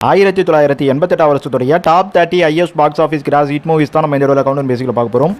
ஆயிரத்தி தொள்ளாயிரத்தி எண்பத்தெட்டாம் வருஷத்துடைய top thirty is box office gross hit movies தான் நம்ம இந்த வீடியோவில் கவுண்ட் பேசிக்கல பார்க்க போகிறோம்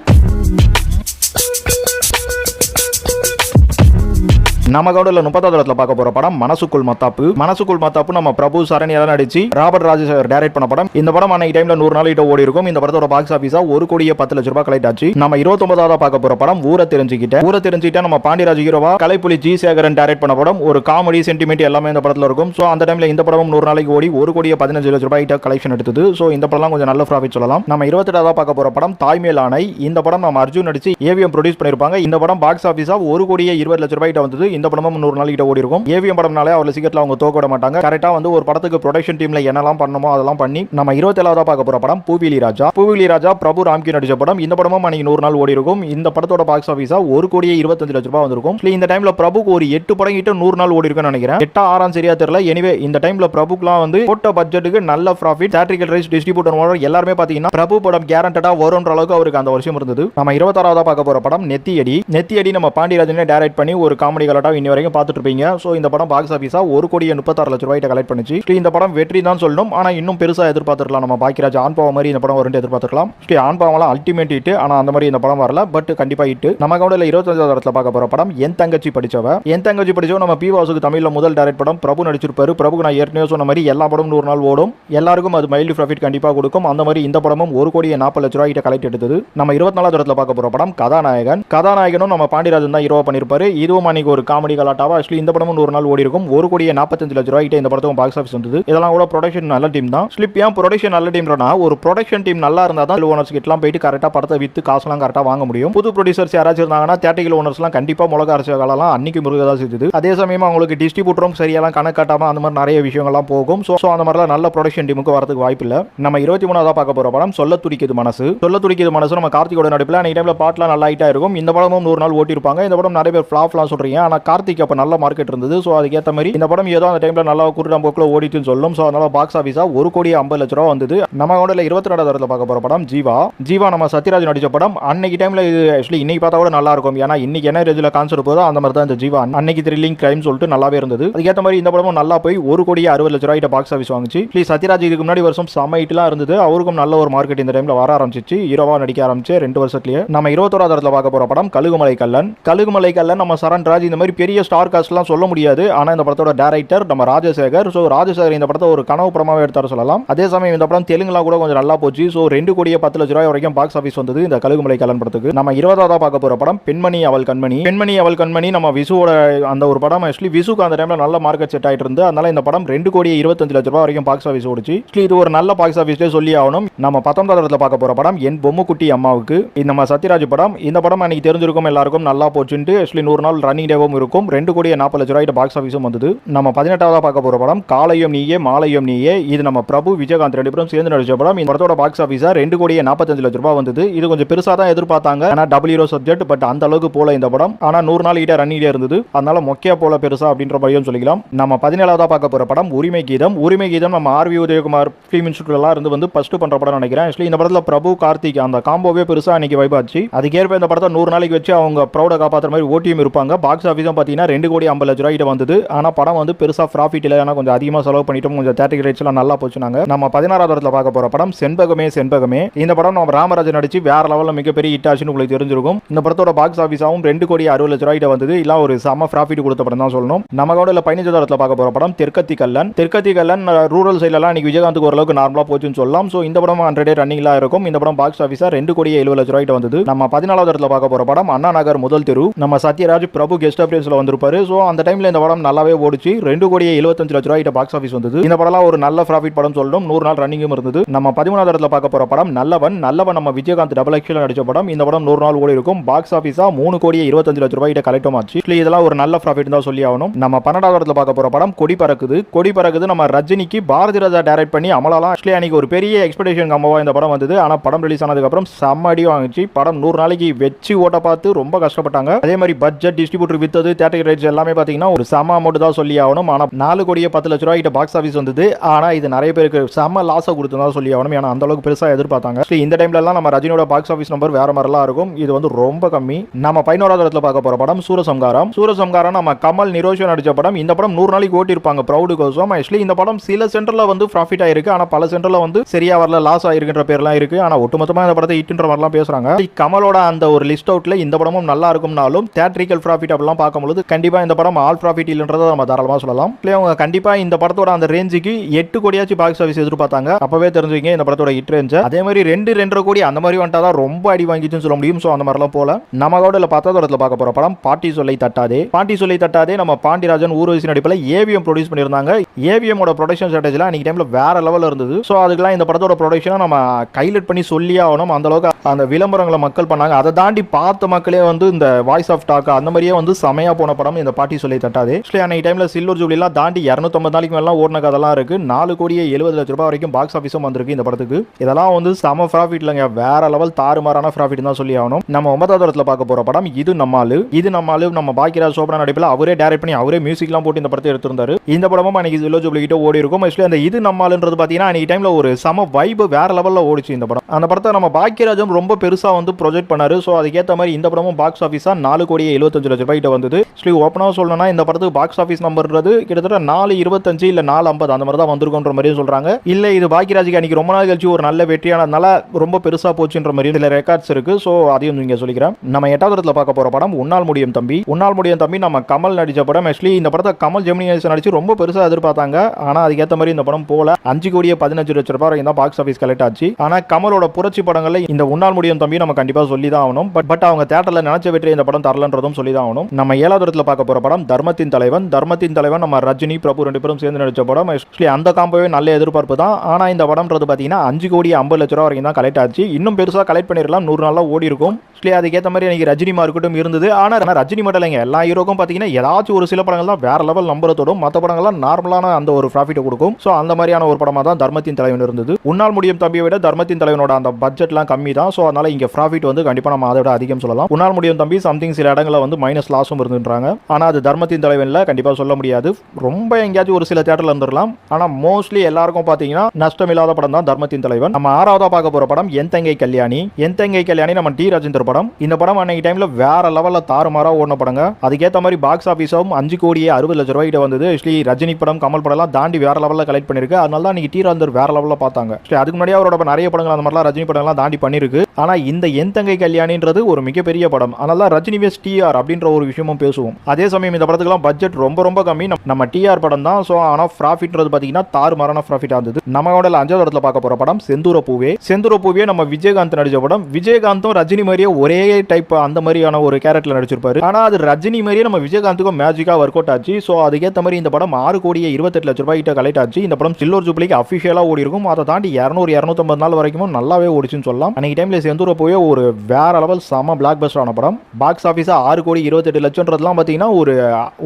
நம்ம கவுண்டில் முப்பதாவது இடத்துல பார்க்க போற படம் மனசுக்குள் மத்தாப்பு. மனசுக்குள் மத்தாப்பு நம்ம பிரபு சரணியா நடிச்சு ராபர்ட் ராஜேஸ்வர் டைரக்ட் பண்ண படம். இந்த படம் அன்னைக்கு டைம்ல நூறு நாள் கிட்ட ஓடி இருக்கும். இந்த படத்தோட பாக்ஸ் ஆஃபீஸா ஒரு கோடியே பத்து லட்ச ரூபாய் கலெக்ட் ஆச்சு. நம்ம இருபத்தொன்பதாவது பார்க்க போற படம் ஊரை தெரிஞ்சுக்கிட்ட ஊரை தெரிஞ்சுக்கிட்ட நம்ம பாண்டியராஜ் ஹீரோவா கலைப்புலி ஜி சேகரன் டைரக்ட் பண்ண படம். ஒரு காமெடி சென்டிமெண்ட் எல்லாமே இந்த படத்துல இருக்கும். ஸோ அந்த டைம்ல இந்த படமும் நூறு நாளைக்கு ஓடி ஒரு கோடியே பதினஞ்சு லட்ச ரூபாய் கிட்ட கலெக்ஷன் எடுத்தது. ஸோ இந்த படம்லாம் கொஞ்சம் நல்ல ப்ராஃபிட் சொல்லலாம். நம்ம இருபத்தெட்டாவது பார்க்க போற படம் தாய்மேல் ஆணை. இந்த படம் நம்ம அர்ஜுன் நடிச்சு ஏவிஎம் ப்ரொடியூஸ் பண்ணிருப்பாங்க. இந்த படம் பாக்ஸ் ஆஃபீஸா ஒரு கோடியே இருபது லட்ச ரூபாய் கிட்ட வந்தது. இந்த படமும் நூறு நாள் கிட்ட ஓடி இருக்கும் ஏவிஎம் படம்னாலே அவ்வளவு சீக்கிரத்தில் அவங்க தோக்க விட மாட்டாங்க. கரெக்டாக வந்து ஒரு படத்துக்கு ப்ரொடக்ஷன் டீம்ல என்னெல்லாம் பண்ணணுமோ அதெல்லாம் பண்ணி நம்ம இருபத்தேழாவதா பார்க்க போற படம் பூவிலி ராஜா பூவிலி ராஜா பிரபு ராம்கி நடிச்ச படம். இந்த படமும் அன்னைக்கு நூறு நாள் ஓடி இருக்கும் இந்த படத்தோட பாக்ஸ் ஆஃபீஸா ஒரு கோடியே இருபத்தஞ்சு லட்ச ரூபாய் வந்திருக்கும். இந்த டைம்ல பிரபுக்கு ஒரு எட்டு படம் கிட்ட நூறு நாள் ஓடி இருக்கும்னு நினைக்கிறேன். எட்டா ஆறாம் சரியா தெரியல. எனிவே இந்த டைம்ல பிரபுக்குலாம் வந்து போட்ட பட்ஜெட்டுக்கு நல்ல ப்ராஃபிட் தேட்ரிக்கல் ரைஸ் டிஸ்ட்ரிபியூட்டர் எல்லாருமே பாத்தீங்கன்னா பிரபு படம் கேரண்டடா வரும்ன்ற அளவுக்கு அவருக்கு அந்த வருஷம் இருந்தது. நம்ம இருபத்தாறாவதா பார்க்க போற படம் நெத்தியடி. நெத்தியடி நம்ம பாண்டியராஜனே டைரக்ட் பண்ணி ஒரு காமெடி படம் இன்னி வரைக்கும் பார்த்துட்டு இருப்பீங்க ஸோ இந்த படம் பாக்ஸ் ஆஃபீஸாக ஒரு கோடியே முப்பத்தாறு லட்ச ரூபாய்ட்ட கலெக்ட் பண்ணுச்சு. இந்த படம் வெற்றி தான் சொல்லணும். ஆனா இன்னும் பெருசா எதிர்பார்த்துருக்கலாம். நம்ம பாக்கியராஜ் ஆன் பாவம் மாதிரி இந்த படம் வரும்னு எதிர்பார்த்துருக்கலாம். ஸ்ரீ ஆன் பாவம்லாம் அல்டிமேட் ஹிட் ஆனா அந்த மாதிரி இந்த படம் வரல. பட் கண்டிப்பா ஹிட் நம்ம கவுண்டில் இருபத்தஞ்சாவது இடத்துல பார்க்க போகிற படம் என் தங்கச்சி படிச்சவ. என் தங்கச்சி படித்தவ நம்ம பி வாசுக்கு தமிழில் முதல் டைரக்ட் படம். பிரபு நடிச்சிருப்பாரு. பிரபுக்கு நான் ஏற்கனவே சொன்ன மாதிரி எல்லா படமும் நூறு நாள் ஓடும். எல்லாருக்கும் அது மைல்டு ப்ராஃபிட் கண்டிப்பாக கொடுக்கும். அந்த மாதிரி இந்த படமும் ஒரு கோடியே நாற்பது லட்ச ரூபாய்கிட்ட கலெக்ட் எடுத்தது. நம்ம இருபத்தி நாலாவது இடத்துல பார்க்க போற படம் கதாநாயகன். கதாநாயகனும் நம்ம பாண்டியராஜன் தான் ஹீரோவா பண்ணிருப்பாரு. இதுவும் அன்னைக்கு ஒரு காமெடி கலாட்டாவா? ஆக்சுவலி இந்த படமும் நூறு நாள் ஓடி இருக்கும் ஒரு கோடியே நாற்பத்தஞ்சு லட்ச ரூபாய்கிட்ட இந்த படத்துக்கும் பாக்ஸ் ஆஃபீஸ் வந்தது. இதெல்லாம் கூட ப்ரொடக்ஷன் நல்ல டீம் தான். ஸ்லிப் ஏன் ப்ரொடக்ஷன் நல்ல டீம்னா ஒரு ப்ரொடக்ஷன் டீம் நல்லா இருந்தா தான் ஓனர்ஸ் கிட்டலாம் போயிட்டு கரெக்டாக படத்தை வித்து காசுலாம் கரெக்டாக வாங்க முடியும். புது ப்ரொடியூசர்ஸ் யாராச்சும் இருந்தாங்கன்னா தேட்டிக்கல் ஓனர்ஸ்லாம் கண்டிப்பாக முழக அரசு காலம்லாம் அன்னைக்கு முருகதா செஞ்சது அதே சமயம் அவங்களுக்கு டிஸ்ட்ரிபியூட்டரும் சரியெல்லாம் கணக்கு காட்டாம அந்த மாதிரி நிறைய விஷயங்கள்லாம் போகும். ஸோ அந்த மாதிரிலாம் நல்ல ப்ரொடக்ஷன் டீமுக்கு வரதுக்கு வாய்ப்பு இல்லை. நம்ம இருபத்தி மூணாவதா பார்க்க போற படம் சொல்ல துடிக்குது மனசு. சொல்ல துடிக்குது மனசு நம்ம கார்த்திகோட நடிப்பில் அன்னைக்கு டைமில் பாட்டெலாம் நல்லா ஹைட்டாக இருக்கும் இந்த படமும் நூறு நாள் ஓட்டிருப்பாங்க இந்த படம் நிறைய பேர் ஃப்ளாப்லாம் சொல்கிறீங்க ஆனால் கார்த்திக் அப்போ நல்ல மார்க்கெட் இருந்தது. ஸோ அதுக்கேற்ற மாதிரி இந்த படம் ஏதோ அந்த டைமில் நல்லா குருடாம் போக்கில் ஓடிட்டுன்னு சொல்லும். ஸோ அதனால பாக்ஸ் ஆஃபீஸாக ஒரு கோடி ஐம்பது லட்ச ரூபா வந்தது. நம்ம கவுண்டில் இருபத்தி ரெண்டாவது இடத்துல பார்க்க போகிற படம் ஜீவா. ஜீவா நம்ம சத்யராஜ் நடித்த படம். அன்னைக்கு டைமில் இது ஆக்சுவலி இன்னைக்கு பார்த்தா கூட நல்லா இருக்கும். ஏன்னா இன்னைக்கு என்ன ரேஞ்சில் கான்செப்ட் போதோ அந்த மாதிரி தான் இந்த ஜீவா. அன்னைக்கு த்ரில்லிங் கிரைம் சொல்லிட்டு நல்லாவே இருந்தது. அதுக்கேற்ற மாதிரி இந்த படமும் நல்லா போய் ஒரு கோடி அறுபது லட்ச ரூபாய்ட்ட பாக்ஸ் ஆஃபீஸ் வாங்குச்சு. ப்ளீஸ் சத்யராஜ் இதுக்கு முன்னாடி வருஷம் செம்ம இருந்தது. அவருக்கும் நல்ல ஒரு மார்க்கெட் இந்த டைமில் வர ஆரம்பிச்சிச்சு. ஹீரோவா நடிக்க ஆரம்பிச்சு ரெண்டு வருஷத்துலயே. நம்ம இருபத்தோராவது இடத்துல பார்க்க போற படம் கழுகுமலை கல்லன். கழுகுமலை கல்லன் நம்ம சரண் ராஜ் இந்த மாதிரி பெரிய ஸ்டார் காஸ்ட்லாம் சொல்ல முடியாது. ஆனா இந்த படத்தோட டேரக்டர் நம்ம ராஜசேகர். ஸோ ராஜசேகர் இந்த படத்தை ஒரு கனவு படமாவே எடுத்தார் சொல்லலாம். அதே சமயம் இந்த படம் தெலுங்குலாம் கூட கொஞ்சம் நல்லா போச்சு. ஸோ ரெண்டு கோடியே பத்து லட்ச ரூபாய் வரைக்கும் பாக்ஸ் ஆஃபீஸ் வந்தது இந்த கழுகுமலை கலன் படத்துக்கு. நம்ம இருபதாவதா பார்க்க போற படம் பெண்மணி அவள் கண்மணி. பெண்மணி அவள் கண்மணி நம்ம விசுவோட அந்த ஒரு படம் ஆக்சுவலி விசுக்கு அந்த டைம்ல நல்ல மார்க்கெட் செட் ஆகிட்டு இருந்து அதனால இந்த படம் ரெண்டு கோடியே இருபத்தஞ்சு லட்ச ரூபாய் வரைக்கும் பாக்ஸ் ஆஃபீஸ் ஓடிச்சு. ஆக்சுவலி இது ஒரு நல்ல பாக்ஸ் ஆஃபீஸ்லேயே சொல்லி ஆகணும். நம்ம பத்தொன்பதாவது இடத்துல பார்க்க போற படம் என் பொம்முக்குட்டி அம்மாவுக்கு. இந்த நம்ம சத்யராஜ் படம். இந்த படம் அன்னைக்கு தெரிஞ்சிருக்கும் எல்லாருக்கும் நல்லா போச்சுன்ட்டு ஆக்சுவலி நூறு நாள் ரன்னிங் டேவும் இருக்கும். ரெண்டு கோடியே நாற்பது லட்ச ரூபாய் பாக்ஸ் ஆஃபீஸும் வந்தது. நம்ம பதினெட்டாவதா பார்க்க போகிற படம் காலையும் நீயே மாலையும் நீயே. இது நம்ம பிரபு விஜயகாந்த் ரெண்டு பேரும் சேர்ந்து நடிச்ச படம். இந்த படத்தோட பாக்ஸ் ஆஃபீஸாக ரெண்டு கோடியே நாற்பத்தஞ்சு லட்ச ரூபாய் வந்தது. இது கொஞ்சம் பெருசாக தான் எதிர்பார்த்தாங்க. ஆனால் டபுள் ஹீரோ சப்ஜெக்ட் பட் அந்த அளவுக்கு போல இந்த படம். ஆனால் நூறு நாள் கிட்ட ரன்னிங் இருந்தது. அதனால மொக்கையா போல பெருசா அப்படின்ற மாதிரியும் சொல்லிக்கலாம். நம்ம பதினேழாவதா பார்க்க போகிற படம் உரிமை கீதம். உரிமை கீதம் நம்ம ஆர்வி உதயகுமார் ஃபிலிம் இன்ஸ்டியூட்லாம் இருந்து வந்து ஃபர்ஸ்ட் பண்ற படம் நினைக்கிறேன். ஆக்சுவலி இந்த படத்துல பிரபு கார்த்திக் அந்த காம்போவே பெருசா அன்னைக்கு வைபாச்சு அதுக்கேற்ப இந்த படத்தை நூறு நாளைக்கு வச்சு அவங்க ப்ரௌட காப்பாத்துற மாதிரி ஓட்டியும் இருப்பாங்க. பாக்ஸ் ஆஃபீஸ் ஆஃபீஸும் பார்த்தீங்கன்னா ரெண்டு கோடி ஐம்பது லட்ச ரூபாய்க்கு வந்தது. ஆனால் படம் வந்து பெருசாக ப்ராஃபிட் இல்லை. ஆனால் கொஞ்சம் அதிகமாக செலவு பண்ணிட்டோம். கொஞ்சம் தேட்டர் ரேட்ஸ்லாம் நல்லா போச்சுனாங்க நம்ம பதினாறாவது இடத்துல பார்க்க போற படம் செண்பகமே செண்பகமே. இந்த படம் நம்ம ராமராஜன் நடிச்சு வேற லெவலில் மிகப்பெரிய ஹிட் ஆச்சுன்னு உங்களுக்கு தெரிஞ்சிருக்கும். இந்த படத்தோட பாக்ஸ் ஆஃபீஸாவும் ரெண்டு கோடி அறுபது லட்ச ரூபாய்க்கு வந்தது. இல்லை ஒரு செம ப்ராஃபிட் கொடுத்த படம் தான் சொல்லணும். நம்ம கவுண்டில் பதினஞ்சாவது இடத்துல பார்க்க போகிற படம் தெற்கத்தி கல்லன். தெற்கத்தி கல்லன் ரூரல் சைட்லலாம் இன்னைக்கு விஜயகாந்துக்கு ஓரளவுக்கு நார்மலாக போச்சுன்னு சொல்லலாம். ஸோ இந்த படம் ஹண்ட்ரட் ரன்னிங்லாம் இருக்கும். இந்த படம் பாக்ஸ் ஆஃபீஸாக ரெண்டு கோடி எழுபது லட்ச ரூபாய்க்கு வந்தது. நம்ம பதினாலாவது இடத்துல பார்க்க போற படம் அண்ணா நகர் முதல் தெரு. நம்ம சத்யராஜ் பிரபு கெஸ்ட் ஆஃப் அப்பியன்ஸ்ல வந்திருப்பாரு. ஸோ அந்த டைம்ல இந்த படம் நல்லாவே ஓடிச்சு. ரெண்டு கோடியே எழுபத்தஞ்சு லட்ச ரூபாய் பாக்ஸ் ஆஃபீஸ் வந்தது. இந்த படம்லாம் ஒரு நல்ல ப்ராஃபிட் படம் சொல்லணும். நூறு நாள் ரன்னிங்கும் இருந்தது. நம்ம பதிமூணாவது இடத்துல பார்க்க போகிற படம் நல்லவன் நல்லவன் நம்ம விஜயகாந்த் டபுள் எக்ஷில் நடிச்ச படம். இந்த படம் நூறு நாள் ஓடி இருக்கும். பாக்ஸ் ஆஃபீஸா மூணு கோடியே இருபத்தஞ்சு லட்ச ரூபாய் கலெக்டும் ஆச்சு. இதெல்லாம் ஒரு நல்ல ப்ராஃபிட் தான் சொல்லி ஆகணும். நம்ம பன்னெண்டாவது இடத்துல பார்க்க போற படம் கொடி பறக்குது. கொடி பறக்குது நம்ம ரஜினிக்கு பாரதி ராஜா டைரக்ட் பண்ணி அமலாலாம். ஆக்சுவலி அன்னைக்கு ஒரு பெரிய எக்ஸ்பெக்டேஷன் கம்பவா இந்த படம் வந்தது. ஆனால் படம் ரிலீஸ் ஆனதுக்கப்புறம் செம்ம அடி படம் நூறு நாளைக்கு வச்சு ஓட்ட பார்த்து ரொம்ப கஷ்டப்பட்டாங்க. அதே மாதிரி பட்ஜெட் டிஸ்ட்ரிபியூட்டர் வித்தது வந்தது தேட்டர் ரேட்ஸ் எல்லாமே பார்த்தீங்கன்னா ஒரு செம அமௌண்ட் தான் சொல்லி ஆகணும். ஆனால் நாலு கோடியே பத்து லட்ச ரூபாய்க்கு பாக்ஸ் ஆஃபீஸ் வந்தது. ஆனால் இது நிறைய பேருக்கு செம லாஸை கொடுத்து தான் சொல்லி ஆகணும். ஏன்னா அந்த அளவுக்கு பெருசாக எதிர்பார்த்தாங்க. ஸோ இந்த டைம்ல எல்லாம் நம்ம ரஜினியோட பாக்ஸ் ஆஃபீஸ் நம்பர் வேற மாதிரிலாம் இருக்கும். இது வந்து ரொம்ப கம்மி. நம்ம பதினோராவது இடத்துல பார்க்க போகிற படம் சூரசம்காரம். சூரசம்காரம் நம்ம கமல் நிரோஷன் நடிச்ச படம். இந்த படம் நூறு நாளைக்கு ஓட்டியிருப்பாங்க ப்ரௌடு கோசம். ஆக்சுவலி இந்த படம் சில சென்டரில் வந்து ப்ராஃபிட் ஆயிருக்கு. ஆனால் பல சென்டர்ல வந்து சரியா வரல லாஸ் ஆயிருக்குன்ற பேர்லாம் இருக்கு. ஆனால் ஒட்டுமொத்தமாக இந்த படத்தை ஹிட்ன்ற மாதிரிலாம் பேசுறாங்க. கமலோட அந்த ஒரு லிஸ்ட் அவுட்ல இந்த படமும் நல்லா இருக்கும்னாலும் தேட்ரிக்கல் ப்ராஃபிட் அப்படிலாம் பார்க்க பார்க்கும்போது கண்டிப்பாக இந்த படம் ஆல் ப்ராஃபிட் இல்லைன்றதை நம்ம தாராளமாக சொல்லலாம். இல்லை அவங்க கண்டிப்பாக இந்த படத்தோட அந்த ரேஞ்சுக்கு எட்டு கோடியாச்சும் பாக்ஸ் ஆஃபீஸ் எதிர்பார்த்தாங்க. அப்பவே தெரிஞ்சுங்க இந்த படத்தோட ஹிட் ரேஞ்ச் அதே மாதிரி ரெண்டு ரெண்டரை கோடி அந்த மாதிரி வந்துட்டா தான் ரொம்ப அடி வாங்கிச்சுன்னு சொல்ல முடியும். ஸோ அந்த மாதிரிலாம் போல. நம்ம கூட இல்லை பத்தாவது இடத்துல பார்க்க போகிற படம் பாட்டி சொல்லை தட்டாதே. பாட்டி சொல்லை தட்டாதே நம்ம பாண்டியராஜன் ஊர்வசி நடிப்பில் ஏவிஎம் ப்ரொடியூஸ் பண்ணியிருந்தாங்க. ஏவிஎமோட ப்ரொடக்ஷன் ஸ்ட்ராட்டஜியில் அன்னைக்கு டைமில் வேற லெவலில் இருந்தது. ஸோ அதுக்கெல்லாம் இந்த படத்தோட ப்ரொடக்ஷனை நம்ம கைலெட் பண்ணி சொல்லியே ஆகணும். அந்த அளவுக்கு அந்த விளம்பரங்களை மக்கள் பண்ணாங்க. அதை தாண்டி பார்த்த மக்களே வந்து இந்த வாய்ஸ் ஆஃப் டாக் அந்த மாதிரியே வந்து தனியாக போன படம் இந்த பாட்டி சொல்லி தட்டாது. ஆக்சுவலி அன்னைக்கு டைம்ல சில்வர் ஜூப்ளிலாம் தாண்டி இரநூத்தம்பது நாளைக்கு மேலாம் ஓடின கதெல்லாம் இருக்கு. நாலு கோடியே எழுபது லட்ச ரூபாய் வரைக்கும் பாக்ஸ் ஆஃபீஸும் வந்திருக்கு இந்த படத்துக்கு. இதெல்லாம் வந்து செம ப்ராஃபிட் இல்லைங்க. வேற லெவல் தாறுமாறான ப்ராஃபிட் தான் சொல்லி ஆகணும். நம்ம ஒன்பதாவது இடத்துல பார்க்க போற படம் இது நம்மாலு இது நம்மாலு நம்ம பாக்கியராஜ் சோபனா நடிப்பில் அவரே டேரக்ட் பண்ணி அவரே மியூசிக்லாம் போட்டு இந்த படத்தை எடுத்திருந்தாரு. இந்த படமும் அன்னைக்கு சில்வர் ஜூப்ளி கிட்ட ஓடி இருக்கும். ஆக்சுவலி அந்த இது நம்மாலுன்றது பார்த்தீங்கன்னா அன்னைக்கு டைம்ல ஒரு செம வைப் வேற லெவலில் ஓடிச்சு இந்த படம். அந்த படத்தை நம்ம பாக்கியராஜும் ரொம்ப பெருசாக வந்து ப்ரொஜெக்ட் பண்ணாரு. ஸோ அதுக்கேற்ற மாதிரி இந்த படமும் பாக்ஸ் ஆஃபீஸா நாலு கோடியே எழுபத்தஞ்சு லட்ச ரூபாய்கிட்ட வந்தது. ஆக்சுவலி ஓப்பனாக சொல்லணும்னா இந்த படத்துக்கு பாக்ஸ் ஆஃபீஸ் நம்பர்ன்றது கிட்டத்தட்ட நாலு இருபத்தஞ்சு இல்லை நாலு ஐம்பது அந்த மாதிரி தான் வந்திருக்குன்ற மாதிரியும் சொல்றாங்க. இல்லை இது பாக்கியராஜுக்கு அன்னைக்கு ரொம்ப நாள் கழிச்சு ஒரு நல்ல வெற்றியானதுனால ரொம்ப பெருசா போச்சுன்ற மாதிரி சில ரெக்கார்ட்ஸ் இருக்கு. ஸோ அதையும் நீங்க சொல்லிக்கிறேன். நம்ம எட்டாவது இடத்துல பார்க்க போற படம் உன்னால் முடியும் தம்பி. உன்னால் முடியும் தம்பி நம்ம கமல் நடிச்ச படம். ஆக்சுவலி இந்த படத்தை கமல் ஜெமினி நடிச்சு ரொம்ப பெருசா எதிர்பார்த்தாங்க. ஆனா அதுக்கேற்ற மாதிரி இந்த படம் போல அஞ்சு கோடியே பதினஞ்சு லட்ச ரூபாய் வரைக்கும் தான் பாக்ஸ் ஆஃபீஸ் கலெக்ட் ஆச்சு. ஆனா கமலோட புரட்சி படங்களில் இந்த உன்னால் முடியும் தம்பி நம்ம கண்டிப்பா சொல்லி தான் ஆகணும். பட் பட் அவங்க தேட்டரில் நினைச்ச வெற்றி இந்த படம் தரலன்றதும் சொல்லி தான் ஆகணும். நம்ம ஏழாவது இடத்துல பார்க்க போகிற படம் தர்மத்தின் தலைவன். தர்மத்தின் தலைவன் நம்ம ரஜினி பிரபு ரெண்டு பேரும் சேர்ந்து நடித்த படம். ஆக்சுவலி அந்த காம்போவே நல்ல எதிர்பார்ப்பு தான். ஆனால் இந்த படம்ன்றது பார்த்தீங்கன்னா அஞ்சு கோடி ஐம்பது லட்ச ரூபா வரைக்கும் தான் கலெக்ட் ஆச்சு. இன்னும் பெருசாக கலெக்ட் பண்ணிடலாம். நூறு நாளாக ஓடி இருக்கும். ஆக்சுவலி அதுக்கேற்ற மாதிரி எனக்கு ரஜினிமா இருக்கட்டும் இருந்தது. ஆனால் ரஜினி மட்டும் இல்லைங்க. எல்லா ஹீரோக்கும் பார்த்தீங்கன்னா ஏதாச்சும் ஒரு சில படங்கள் தான் வேற லெவல் நம்பரை தொடும். மற்ற படங்கள்லாம் நார்மலான அந்த ஒரு ப்ராஃபிட்டை கொடுக்கும். ஸோ அந்த மாதிரியான ஒரு படமாக தான் தர்மத்தின் தலைவன் இருந்தது. உன்னால் முடியும் தம்பியை விட தர்மத்தின் தலைவனோட அந்த பட்ஜெட்லாம் கம்மி தான். ஸோ அதனால் இங்கே ப்ராஃபிட் வந்து கண்டிப்பாக நம்ம அதை விட அதிகம் சொல்லலாம். உன்னால் முடியும் தம்பி சம்திங் சில இடங்களில் வந்து மைனஸ் லாஸும் இருந்துன்றாங்க. ஆனால் அது தர்மத்தின் தலைவனில் கண்டிப்பாக சொல்ல முடியாது. ரொம்ப எங்கேயாச்சும் ஒரு சில தேட்டரில் இருந்துடலாம் ஆனால் மோஸ்ட்லி எல்லாருக்கும் பார்த்தீங்கன்னா நஷ்டம் இல்லாத படம் தான் தர்மத்தின் தலைவன். நம்ம ஆறாவதாக பார்க்க போகிற படம் என் தங்கை கல்யாணி. என் தங்கை கல்யாணி நம்ம டி. ராஜேந்தர் படம். இந்த படம் அன்னைக்கு டைமில் வேற லெவலில் தாறுமாறாக ஓடின படங்க. அதுக்கேற்ற மாதிரி பாக்ஸ் ஆஃபீஸும் அஞ்சு கோடியே அறுபது லட்ச ரூபாய்கிட்ட வந்தது. ஆக்சுவலி ரஜினி படம் கமல் படம்லாம் தாண்டி வேற லெவலில் கலெக்ட் பண்ணிருக்கு அதனால தான் இன்னைக்கு டி. ராஜேந்தர் வேற லெவலில் பார்த்தாங்க. அதுக்கு முன்னாடி அவரோட நிறைய படங்கள் அந்த மாதிரிலாம் ரஜினி படம்லாம் தாண்டி பண்ணியிருக்கு. ஆனால் இந்த என் தங்கை கல்யாணின்றது ஒரு மிகப்பெரிய படம். அதனால ரஜினி வேஸ் டிஆர் அப்படின்ற ஒரு விஷயமும் பேசுவோம். அதே சமயம் இந்த படத்துக்குலாம் பட்ஜெட் ரொம்ப ரொம்ப கம்மி. நம்ம- டிஆர் படம் தான். ஸோ ஆனால் ப்ராஃபிட்ன்றது பார்த்தீங்கன்னா தாறு மரண ப்ராஃபிட்டாக இருந்தது. நம்ம கூட அஞ்சாவது இடத்துல பார்க்க போகிற படம் செந்தூர பூவே செந்தூர பூவே நம்ம விஜயகாந்த் நடிச்ச படம். விஜயகாந்தும் ரஜினி மாதிரியே ஒரே டைப் அந்த மாதிரியான ஒரு கேரக்டர் நடிச்சிருப்பாரு. ஆனால் அது ரஜினி மாதிரியே நம்ம விஜயகாந்துக்கும் மேஜிக்காக ஒர்க் அவுட் ஆச்சு. ஸோ அதுக்கேற்ற மாதிரி இந்த படம் ஆறு கோடியே இருபத்தெட்டு லட்ச ரூபாய் கிட்ட கலெக்ட் ஆச்சு. இந்த படம் சில்லூர் ஜூப்ளிக்கு அஃபிஷியலாக ஓடி இருக்கும். அதை தாண்டி இரநூறு இரநூத்தம்பது நாள் வரைக்கும் நல்லாவே ஓடிச்சுன்னு சொல்லலாம். அன்னைக்கு டைமில் செந்தூர பூவே ஒரு வேற லெவல் செம பிளாக் பஸ்டரான படம். பாக்ஸ் ஆஃபீஸாக ஆறு கோடி இருபத்தெட்டு லட்சம் லட்சம்ன்றதுலாம் பார்த்தீங்கன்னா ஒரு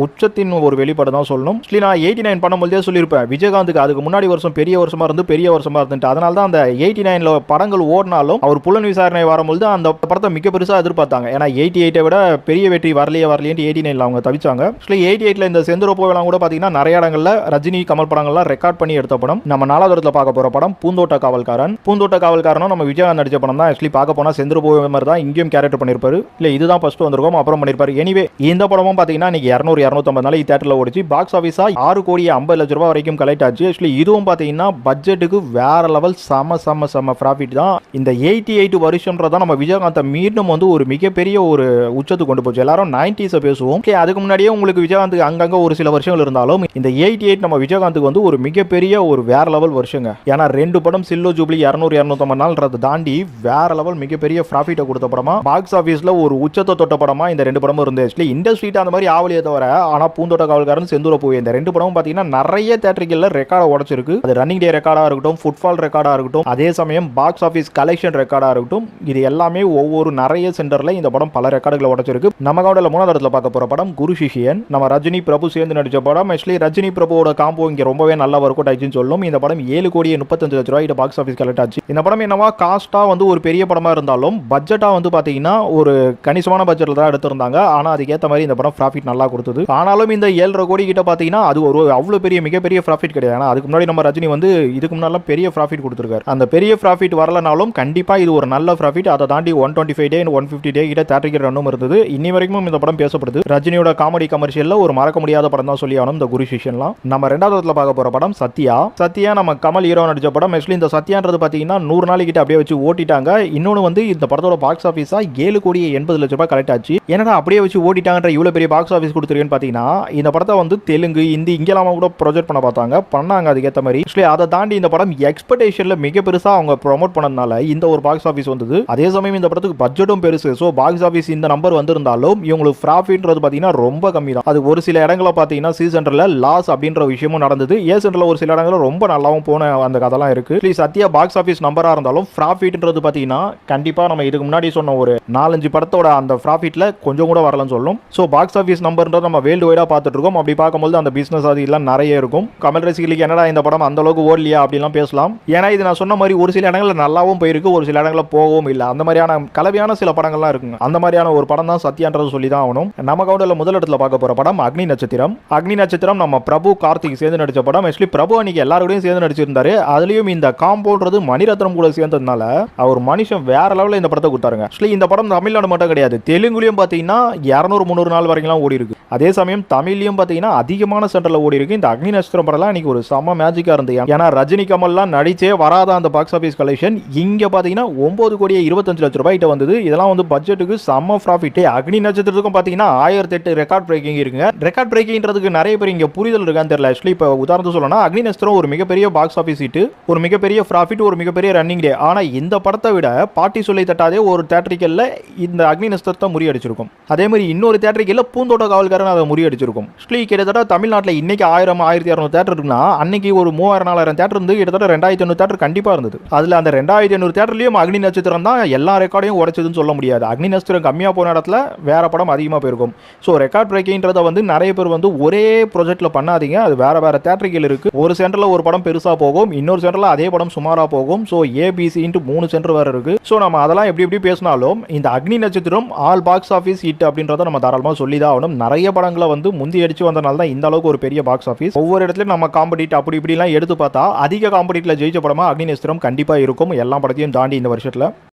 உச்சத்தின் ஒரு வெளிப்பாடு தான் சொல்லணும். ஆக்சுவலி நான் எயிட்டி நைன் பண்ணும்போதே சொல்லியிருப்பேன். விஜயகாந்துக்கு அதுக்கு முன்னாடி வருஷம் பெரிய வருஷமாக இருந்து பெரிய வருஷமாக இருந்துட்டு. அதனால தான் அந்த எயிட்டி நைனில் படங்கள் ஓடினாலும் அவர் புலன் விசாரணை வரும்போது அந்த படத்தை மிக பெருசாக எதிர்பார்த்தாங்க. ஏன்னா எயிட்டி எயிட்டை விட பெரிய வெற்றி வரலையே வரலையேன்ட்டு எயிட்டி நைனில் அவங்க தவிச்சாங்க. ஆக்சுவலி எயிட்டி எயிட்டில் இந்த செந்தூர போவெல்லாம் கூட பார்த்தீங்கன்னா நிறைய இடங்களில் ரஜினி கமல் படங்கள்லாம் ரெக்கார்ட் பண்ணி எடுத்த படம். நம்ம நாலாவது இடத்துல பார்க்க போகிற படம் பூந்தோட்ட காவல்காரன். பூந்தோட்ட காவல்காரனும் நம்ம விஜயகாந்த் நடிச்ச படம் தான். ஆக்சுவலி பார்க்க போனால் செந்தூர போவே மாதிரி தான் இங்கேயும் கேரக்டர் பண்ணியிருப்பாரு. இல்லை இதுதான் ஃபர்ஸ்ட் வந்திருக்கோம் அப்புறம் பண்ணியிருப்பாரு. எனிவே இந்த படமும் பார்த்தீங்கன்னா இன்னைக்கு இரநூறு இரநூத்தம்பது நாளைக்கு தேட்டரில் ஓடிச்சு. பாக்ஸ் ஆஃபீஸாக ஆறு கோடி ஐம்பது லட்ச ரூபாய் வரைக்கும் கலெக்ட் ஆச்சு. ஆக்சுவலி இதுவும் பார்த்தீங்கன்னா பட்ஜெட்டுக்கு வேற லெவல் செம செம செம ப்ராஃபிட் தான். இந்த எயிட்டி எயிட் வருஷம்ன்றதா நம்ம விஜயகாந்தை மீண்டும் வந்து ஒரு மிகப்பெரிய ஒரு உச்சத்துக்கு கொண்டு போச்சு. எல்லாரும் நைன்டிஸை பேசுவோம். Okay, அதுக்கு முன்னாடியே உங்களுக்கு விஜயகாந்த் அங்கங்கே ஒரு சில வருஷங்கள் இருந்தாலும் இந்த எயிட்டி எயிட் நம்ம விஜயகாந்துக்கு வந்து ஒரு மிகப்பெரிய ஒரு வேற லெவல் வருஷங்க. ஏன்னா ரெண்டு படம் சில்லோ ஜூப்ளி இரநூறு இரநூத்தம்பது நாள்ன்றதை தாண்டி வேற லெவல் மிகப்பெரிய ப்ராஃபிட்டை கொடுத்த படமா பாக்ஸ் ஆஃபீஸில் ஒரு உச்சத்தை தொட்ட படமா இந்த ரெண்டு படமும் இருந்து இண்டஸ்ட்ரீட் அந்த மாதிரி ஆவலியை தவிர ஆனால் பூந்தோட்ட காவல்காரன் செந்தூர பூவே. இந்த ரெண்டு படமும் பார்த்தீங்கன்னா நிறைய தேட்டரிக்கல்ல ரெக்கார்டை உடச்சிருக்கு. அது ரன்னிங் டே ரெக்கார்டாக இருக்கட்டும் ஃபுட்பால் ரெக்கார்டாக இருக்கட்டும் அதே சமயம் பாக்ஸ் ஆஃபீஸ் கலெக்ஷன் ரெக்கார்டாக இருக்கட்டும் இது எல்லாமே ஒவ்வொரு நிறைய சென்டரில் இந்த படம் பல ரெக்கார்டுகளை உடச்சிருக்கு. நம்ம கவுண்டில் மூணாவது இடத்துல பார்க்க போகிற படம் குரு சிஷியன். நம்ம ரஜினி பிரபு சேர்ந்து நடித்த படம். ஆக்சுவலி ரஜினி பிரபுவோட காம்போ இங்கே ரொம்பவே நல்லா ஒர்க் அவுட் ஆச்சுன்னு சொல்லும். இந்த படம் ஏழு கோடியே முப்பத்தஞ்சு லட்ச ரூபாய் பாக்ஸ் ஆஃபீஸ் கலெக்ட் ஆச்சு. இந்த படம் என்னவா காஸ்ட்டாக வந்து ஒரு பெரிய படமாக இருந்தாலும் பட்ஜெட்டாக வந்து பார்த்தீங்கன்னா ஒரு கணிசமான பட்ஜெட்டில் தான் எடுத்திருந்தாங்க. ஆனால் அதுக்கேற்ற மாதிரி இந்த படம் ப்ராஃபிட் நல்லா கொடுத்தது. ஆனாலும் இந்த ஏழரை கோடி கிட்ட பார்த்தீங்கன்னா அது ஒரு அவ்வளோ பெரிய மிகப்பெரிய ப்ராஃபிட் கிடையாது. ஆனால் அதுக்கு முன்னாடி நம்ம ரஜினி வந்து இதுக்கு முன்னாடிலாம் பெரிய ப்ராஃபிட் கொடுத்துருக்காரு. அந்த பெரிய ப்ராஃபிட் வரலனாலும் கண்டிப்பாக இது ஒரு நல்ல ப்ராஃபிட் அதை தாண்டி one twenty five day one fifty day கிட்ட தேட்டரிக்கர் ரன்னும் இருந்தது. இன்னி வரைக்கும் இந்த படம் பேசப்படுது. ரஜினியோட காமெடி கமர்ஷியலில் ஒரு மறக்க முடியாத படம் தான் சொல்லி ஆகணும் இந்த குரு சிஷன்லாம் நம்ம ரெண்டாவது இடத்துல பார்க்க போகிற படம் சத்யா. சத்யா நம்ம கமல் ஹீரோ நடிச்ச படம். ஆக்சுவலி இந்த சத்யான்றது பார்த்தீங்கன்னா நூறு நாளைக்கிட்ட அப்படியே வச்சு ஓட்டிட்டாங்க. இன்னொன்று வந்து இந்த படத்தோட பாக்ஸ் ஆஃபீஸாக ஏழு கோடி எண்பது லட்ச ரூபாய் கலெக்ட் ஆச்சு. என்னடா அப்படியே வச்சு ஓட்டிட்டாங்க ஓட்டிட்டாங்கன்ற இவ்வளோ பெரிய பாக்ஸ் ஆஃபீஸ் கொடுத்துருக்கேன்னு பார்த்தீங்கன்னா இந்த படத்தை வந்து தெலுங்கு ஹிந்தி இங்கெல்லாம் கூட ப்ரொஜெக்ட் பண்ண பார்த்தாங்க. பண்ணாங்க அதுக்கேற்ற மாதிரி. ஆக்சுவலி அதை தாண்டி இந்த படம் எக்ஸ்பெக்டேஷனில் மிக பெருசாக அவங்க ப்ரொமோட் பண்ணதுனால இந்த ஒரு பாக்ஸ் ஆஃபீஸ் வந்தது. அதே சமயம் இந்த படத்துக்கு பட்ஜெட்டும் பெருசு. ஸோ பாக்ஸ் ஆஃபீஸ் இந்த நம்பர் வந்திருந்தாலும் இவங்களுக்கு ப்ராஃபிட்ன்றது பார்த்தீங்கன்னா ரொம்ப கம்மி தான் அது ஒரு சில இடங்களில் பார்த்தீங்கன்னா சி சென்டரில் லாஸ் அப்படின்ற விஷயமும் நடந்தது. ஏ சென்டரில் ஒரு சில இடங்களில் ரொம்ப நல்லாவும் போன அந்த கதைலாம் இருக்கு. ப்ளீஸ் சத்யா பாக்ஸ் ஆஃபீஸ் நம்பராக இருந்தாலும் ப்ராஃபிட்ன்றது பார்த்தீங்கன்னா கண்டிப்பாக நம்ம இதுக்கு முன்னாடி சொன்ன ஒரு நாலஞ்சு படத்தோட அந்த ப்ராஃபிட்டில் கொஞ்சம் கூட வரலன்னு சொல்லும். ஸோ பாக்ஸ் ஆஃபீஸ் நம்பர்ன்றது நம்ம வேர்ல்டு வைடாக பார்த்துட்ருக்கோம் அப்படி பார்க்கும்போது அந்த பிஸ்னஸ் அது எல்லாம் நிறைய இருக்கும். கமல் ரசிகளுக்கு என்னடா இந்த படம் அந்த அளவுக்கு ஓடலையா அப்படிலாம் பேசலாம். ஏன்னா இது நான் சொன்ன மாதிரி ஒரு சில இடங்களில் நல்லாவும் போயிருக்கு ஒரு சில இடங்களில் போகவும் இல்லை. அந்த மாதிரியான கலவையான சில படங்கள்லாம் இருக்குங்க. அந்த மாதிரியான ஒரு படம் தான் சத்யான்றது சொல்லி தான் ஆகணும். நம்ம கவுண்டில் முதல் இடத்துல பார்க்க போகிற படம் அக்னி நட்சத்திரம். அக்னி நட்சத்திரம் நம்ம பிரபு கார்த்திக் சேர்ந்து நடித்த படம். ஆக்சுவலி பிரபு அன்னைக்கு எல்லாரோடையும் சேர்ந்து நடிச்சிருந்தாரு. அதுலேயும் இந்த காம்பவுண்ட்றது மணிரத்னம் கூட சேர்ந்ததுனால அவர் மனுஷன் வேற லெவலில் இந்த படத்தை கொடுத்தாருங்க. ஆக்சுவலி இந்த படம் தமிழ்நாடு மட்டும் கிடையாது. தெலுங்குலையும் பார்த்தீங்கன்னா இரநூறு முந்நூறு நாள் வரைக்கும்லாம் ஓடி இருக்கு அதே சமயம் தமிழ்லயும் பார்த்தீங்கன்னா அதிகமான சென்டரில் ஓடி இருக்கு இந்த அக்னி நட்சத்திரம் படம்லாம் இன்னைக்கு ஒரு செம்ம மேஜிக்காக இருந்தது. ஏன்னா ரஜினி கமல்லாம் நடிச்சே வராத அந்த பாக்ஸ் ஆஃபீஸ் கலெக்ஷன் இங்க பார்த்தீங்கன்னா ஒம்பது கோடியே இருபத்தஞ்சு லட்ச ரூபாய்கிட்ட வந்தது. இதெல்லாம் வந்து பட்ஜெட்டுக்கு செம்ம ப்ராஃபிட் அக்னி நட்சத்திரத்துக்கும் பார்த்தீங்கன்னா ஆயிரத்தி எட்டு ரெக்கார்ட் பிரேக்கிங் இருக்குங்க. ரெக்கார்ட் பிரேக்கிங்றதுக்கு நிறைய பேர் இங்கே புரிதல் இருக்கான்னு தெரியல. ஆக்சுவலி இப்போ உதாரணத்து சொல்லணும் அக்னி நட்சத்திரம் ஒரு மிகப்பெரிய பாக்ஸ் ஆஃபீஸ் சீட்டு ஒரு மிகப்பெரிய ப்ராஃபிட் ஒரு மிகப்பெரிய ரன்னிங் டே ஆனால் இந்த படத்தை விட பாட்டி சொல்லி தட்டாதே ஒரு தேட்டரிக்கல்ல இந்த அக்னி நட்சத்திரத்தை முறியடிச்சிருக்கும். அதே மாதிரி இன்னொரு தேட்டரிக்கல்ல பூந்தோட்ட காவல்காரன் அதை முறியடிச்சிருக்கும். ஆக்சுவலி கிட்டத்தட்ட தமிழ்நாட்டில் இன்னைக்கு ஆயிரம் ஆயிரத்தி இரநூறு தேட்டர் இருக்குன்னா அன்னைக்கு ஒரு மூவாயிரம் நாலாயிரம் தேட்டர் இருந்து கிட்டத்தட்ட ரெண்டாயிரத்தி ஐநூறு தேட்டர் கண்டிப்பாக இருந்தது. அதில் அந்த ரெண்டாயிரத்தி ஐநூறு தேட்டர்லையும் அக்னி நட்சத்திரம் தான் எல்லா ரெக்கார்டையும் உடைச்சதுன்னு சொல்ல முடியாது. அக்னி நட்சத்திரம் கம்மியாக போன இடத்துல வேற படம் அதிகமாக போயிருக்கும். ஸோ ரெக்கார்ட் பிரேக்கிங்கிறத வந்து நிறைய பேர் வந்து ஒரே ப்ரொஜெக்ட்டில் பண்ணாதீங்க. அது வேற வேற தேட்டரிக்கல் இருக்குது ஒரு சென்டரில் ஒரு படம் பெருசாக போகும். இன்னொரு சென்டரில் அதே படம் சுமாராக போகும். ஸோ ஏபிசின்ட்டு மூணு சென்டர் வேறு இருக்குது ஸோ நம்ம அதெல்லாம் எப்படி எப்படி பேசினாலும் இந்த அக்னி நட்சத்திரம் ஆல் பாக்ஸ் ஆஃபீஸ் ஹிட் அப்படின்றத நம்ம தாராளமாக சொல்லி தான் ஆகணும். நிறைய படங்களை வந்து முந்தி அடிச்சு வந்தனால தான் இந்த அளவுக்கு ஒரு பெரிய பாக்ஸ் ஆஃபீஸ் ஒவ்வொரு இடத்துலையும் நம்ம காம்படிட் அப்படி இப்படிலாம் எடுத்து பார்த்தா அதிக காம்படிட்டில் ஜெயிச்ச படமாக அக்னிநேஸ்திரம் கண்டிப்பாக இருக்கும். எல்லா படத்தையும் தாண்டி இந்த வருஷத்தில்.